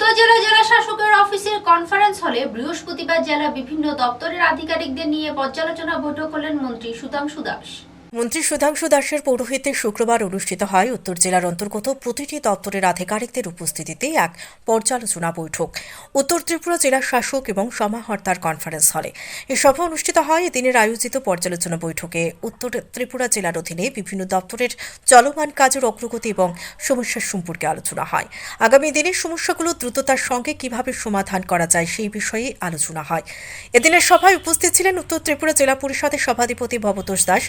উত্তর জেলা জেলা শাসকের অফিসের কনফারেন্স হলে বৃহস্পতিবার জেলা বিভিন্ন দপ্তরের আধিকারিকদের নিয়ে পর্যালোচনা বৈঠক করলেন মন্ত্রী সুতাংশু দাস। মন্ত্রী সুধাংশু দাসের পৌরোহিত্যে শুক্রবার অনুষ্ঠিত হয় উত্তর জেলার অন্তর্গত প্রতিটি দপ্তরের আধিকারিকদের উপস্থিতিতে এক পর্যালোচনা বৈঠক। উত্তর ত্রিপুরা জেলা শাসক এবং সমাহর্তার কনফারেন্স হলে এ। সভা অনুষ্ঠিত হয় এদিনের আয়োজিত পর্যালোচনা বৈঠকে উত্তর ত্রিপুরা জেলার অধীনে বিভিন্ন দপ্তরের চলমান কাজের অগ্রগতি এবং সমস্যার সম্পর্কে আলোচনা হয়। আগামী দিনের সমস্যাগুলো দ্রুততার সঙ্গে কীভাবে সমাধান করা যায় সেই বিষয়ে আলোচনা হয়। এদিনের সভায় উপস্থিত ছিলেন উত্তর ত্রিপুরা জেলা পরিষদের সভাধিপতি ভবতোষ দাস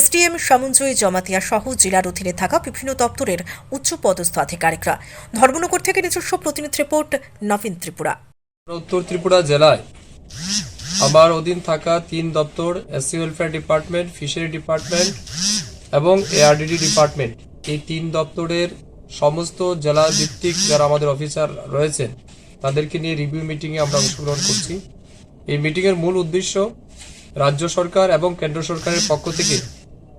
এসডিএম সমঞ্জয়ী জমাতিয়া সহ জেলার অধীনে থাকা বিভিন্ন দপ্তরের উচ্চ পদস্থ আধিকারিকরা। ধর্মনগর থেকে নিজস্ব প্রতিনিধি রিপোর্ট, নবীন ত্রিপুরা। উত্তর ত্রিপুরা জেলায় আমার অধীন থাকা তিন দপ্তর, SC welfare department, fishery department এবং এআরডিডি ডিপার্টমেন্ট। এই তিন দপ্তরের সমস্ত জেলা ভিত্তিক যারা আমাদের অফিসার রয়েছেন, তাদেরকে নিয়ে রিভিউ মিটিংয়ে আমরা অংশগ্রহণ করছি। এই মিটিংয়ের মূল উদ্দেশ্য রাজ্য সরকার এবং কেন্দ্র সরকারের পক্ষ থেকে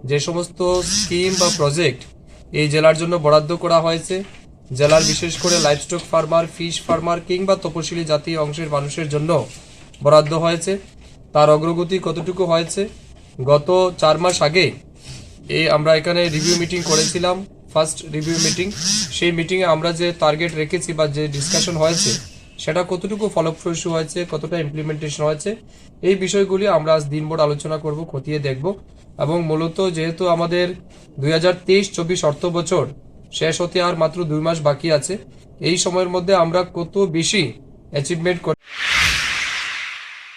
যে সমস্ত স্কিম বা প্রজেক্ট এই জেলার জন্য বরাদ্দ করা হয়েছে, জেলার বিশেষ করে লাইভস্টক ফার্মার ফিশ ফার্মার কিংবা তপশিলি জাতি অংশের মানুষের জন্য বরাদ্দ হয়েছে। তার অগ্রগতি কতটুকু হয়েছে? গত চার মাস আগে এই আমরা এখানে রিভিউ মিটিং করেছিলাম ফার্স্ট রিভিউ মিটিং সেই মিটিংয়ে আমরা যে টার্গেট রেখেছি বা যে ডিসকাশন হয়েছে সেটা কতটুকু ফলপ্রসূ হয়েছে, কতটা ইমপ্লিমেন্টেশন হয়েছে, এই বিষয়গুলি আমরা আজ দিনভর আলোচনা করব, খতিয়ে দেখব। এবং মূলত যেহেতু আমাদের দুই হাজার তেইশ, চব্বিশ অর্থ বছর শেষ হতে আর মাত্র দুই মাস বাকি আছে, এই সময়ের মধ্যে আমরা কত বেশি অ্যাচিভমেন্ট